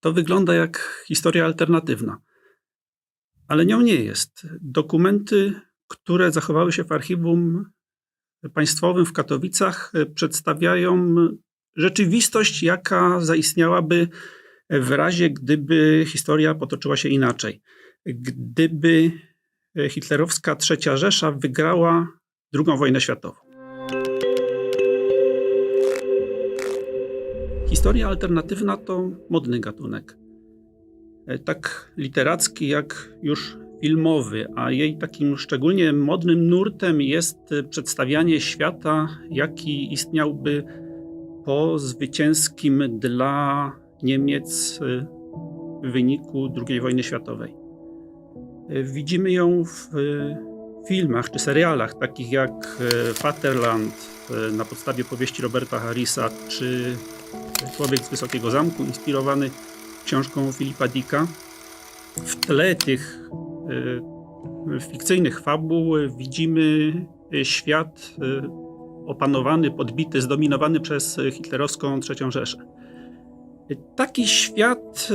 To wygląda jak historia alternatywna, ale nią nie jest. Dokumenty, które zachowały się w archiwum państwowym w Katowicach, przedstawiają rzeczywistość, jaka zaistniałaby w razie, gdyby historia potoczyła się inaczej. Gdyby hitlerowska trzecia Rzesza wygrała II wojnę światową. Historia alternatywna to modny gatunek. Tak literacki, jak już filmowy, a jej takim szczególnie modnym nurtem jest przedstawianie świata, jaki istniałby po zwycięskim dla Niemiec wyniku II wojny światowej. Widzimy ją w filmach czy serialach, takich jak Vaterland na podstawie powieści Roberta Harrisa, czy Człowiek z Wysokiego Zamku, inspirowany książką Filipa Dicka. W tle tych fikcyjnych fabuł widzimy świat opanowany, podbity, zdominowany przez hitlerowską III Rzeszę. Taki świat,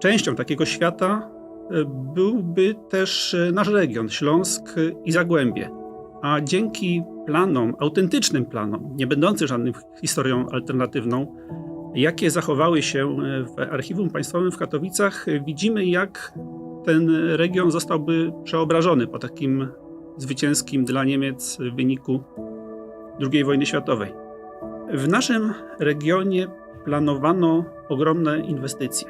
częścią takiego świata byłby też nasz region, Śląsk i Zagłębie. A dzięki planom, autentycznym planom, nie będącym żadną historią alternatywną, jakie zachowały się w Archiwum Państwowym w Katowicach, widzimy jak ten region zostałby przeobrażony po takim zwycięskim dla Niemiec wyniku II wojny światowej. W naszym regionie planowano ogromne inwestycje.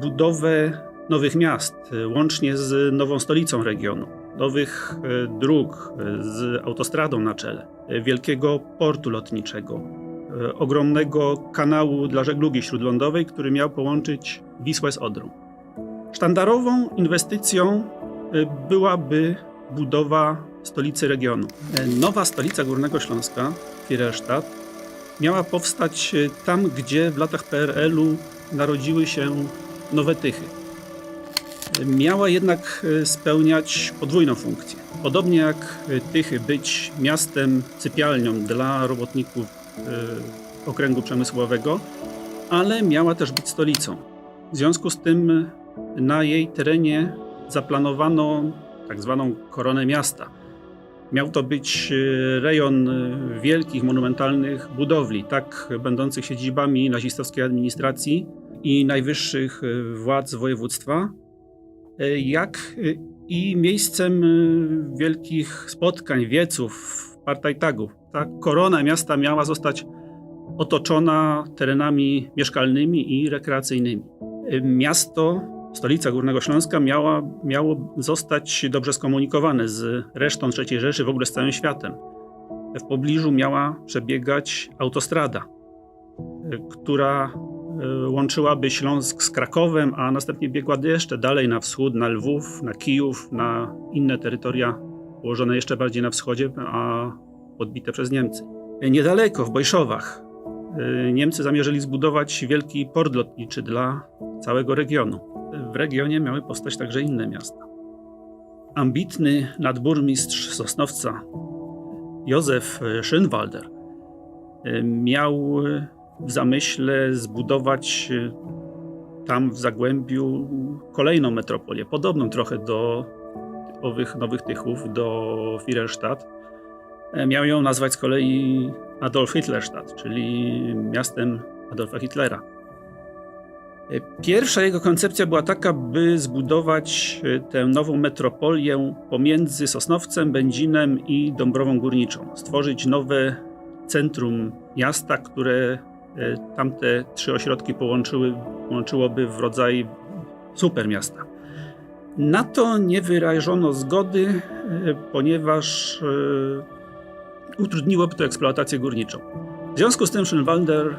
Budowę nowych miast, łącznie z nową stolicą regionu, nowych dróg z autostradą na czele, wielkiego portu lotniczego, ogromnego kanału dla żeglugi śródlądowej, który miał połączyć Wisłę z Odrą. Sztandarową inwestycją byłaby budowa stolicy regionu. Nowa stolica Górnego Śląska, Firelstadt, miała powstać tam, gdzie w latach PRL-u narodziły się nowe Tychy. Miała jednak spełniać podwójną funkcję. Podobnie jak Tychy być miastem sypialnią dla robotników okręgu przemysłowego, ale miała też być stolicą. W związku z tym na jej terenie zaplanowano tak zwaną koronę miasta. Miał to być rejon wielkich, monumentalnych budowli, tak będących siedzibami nazistowskiej administracji i najwyższych władz województwa, jak i miejscem wielkich spotkań, wieców, partajtagów. Ta korona miasta miała zostać otoczona terenami mieszkalnymi i rekreacyjnymi. Miasto Stolica Górnego Śląska miała, miało zostać dobrze skomunikowane z resztą III Rzeszy, w ogóle z całym światem. W pobliżu miała przebiegać autostrada, która łączyłaby Śląsk z Krakowem, a następnie biegła jeszcze dalej na wschód, na Lwów, na Kijów, na inne terytoria położone jeszcze bardziej na wschodzie, a podbite przez Niemcy. Niedaleko, w Bojszowach, Niemcy zamierzyli zbudować wielki port lotniczy dla całego regionu. W regionie miały powstać także inne miasta. Ambitny nadburmistrz Sosnowca Józef Schönwalder miał zamyśle zbudować tam w Zagłębiu kolejną metropolię, podobną trochę do owych nowych Tychów, do Firelstadt. Miał ją nazwać z kolei Adolf Hitlerstadt, czyli miastem Adolfa Hitlera. Pierwsza jego koncepcja była taka, by zbudować tę nową metropolię pomiędzy Sosnowcem, Będzinem i Dąbrową Górniczą. Stworzyć nowe centrum miasta, które tamte trzy ośrodki połączyły, połączyłoby w rodzaj supermiasta. Na to nie wyrażono zgody, ponieważ utrudniłoby to eksploatację górniczą. W związku z tym Schönwalder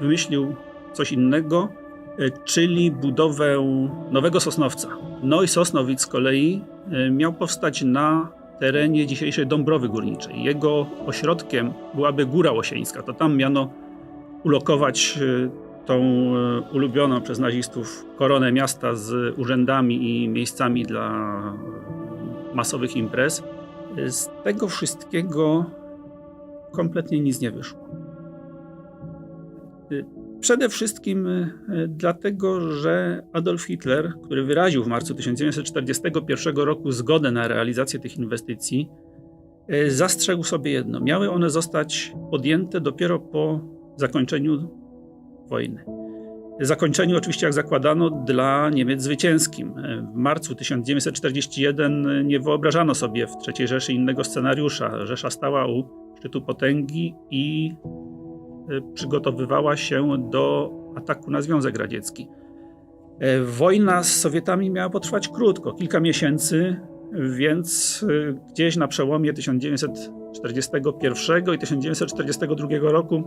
wymyślił coś innego, czyli budowę nowego Sosnowca. No i Sosnowic z kolei miał powstać na terenie dzisiejszej Dąbrowy Górniczej. Jego ośrodkiem byłaby Góra Łosieńska. To tam miano ulokować tą ulubioną przez nazistów koronę miasta z urzędami i miejscami dla masowych imprez. Z tego wszystkiego kompletnie nic nie wyszło. Przede wszystkim e, dlatego, że Adolf Hitler, który wyraził w marcu 1941 roku zgodę na realizację tych inwestycji, e, zastrzegł sobie jedno: miały one zostać podjęte dopiero po zakończeniu wojny. Zakończeniu, oczywiście, jak zakładano, dla Niemiec zwycięskim. W marcu 1941 nie wyobrażano sobie w III Rzeszy innego scenariusza. Rzesza stała u szczytu potęgi i e, przygotowywała się do ataku na Związek Radziecki. E, Wojna z Sowietami miała potrwać krótko, kilka miesięcy, więc e, gdzieś na przełomie 1941 i 1942 roku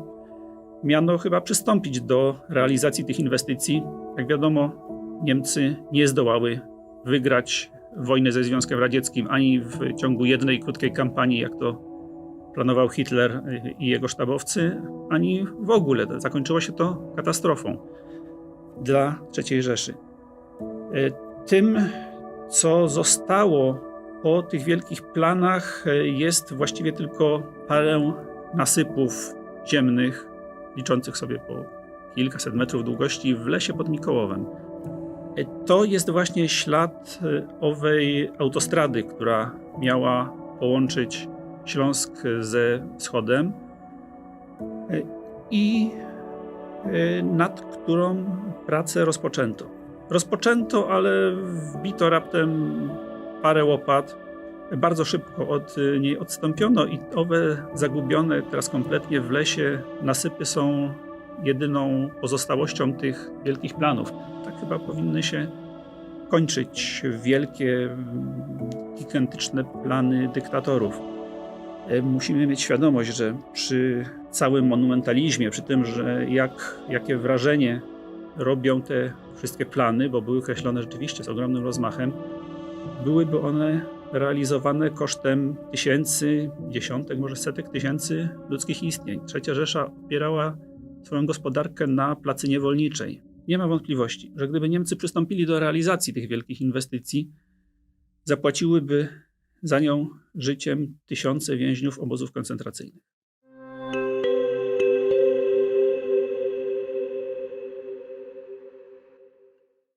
miano chyba przystąpić do realizacji tych inwestycji. Jak wiadomo, Niemcy nie zdołały wygrać wojny ze Związkiem Radzieckim ani w ciągu jednej krótkiej kampanii, jak to planował Hitler i jego sztabowcy, ani w ogóle. Zakończyło się to katastrofą dla III Rzeszy. Tym, co zostało po tych wielkich planach, jest właściwie tylko parę nasypów ziemnych, liczących sobie po kilkaset metrów długości w lesie pod Mikołowem. To jest właśnie ślad owej autostrady, która miała połączyć Śląsk ze wschodem i nad którą pracę rozpoczęto. Rozpoczęto, ale wbito raptem parę łopat. Bardzo szybko od niej odstąpiono i owe zagubione teraz kompletnie w lesie nasypy są jedyną pozostałością tych wielkich planów. Tak chyba powinny się kończyć wielkie, gigantyczne plany dyktatorów. Musimy mieć świadomość, że przy całym monumentalizmie, przy tym, że jak, jakie wrażenie robią te wszystkie plany, bo były kreślone rzeczywiście z ogromnym rozmachem, byłyby one realizowane kosztem tysięcy, dziesiątek, może setek tysięcy ludzkich istnień. Trzecia Rzesza opierała swoją gospodarkę na placy niewolniczej. Nie ma wątpliwości, że gdyby Niemcy przystąpili do realizacji tych wielkich inwestycji, zapłaciłyby za nią życiem tysiące więźniów obozów koncentracyjnych.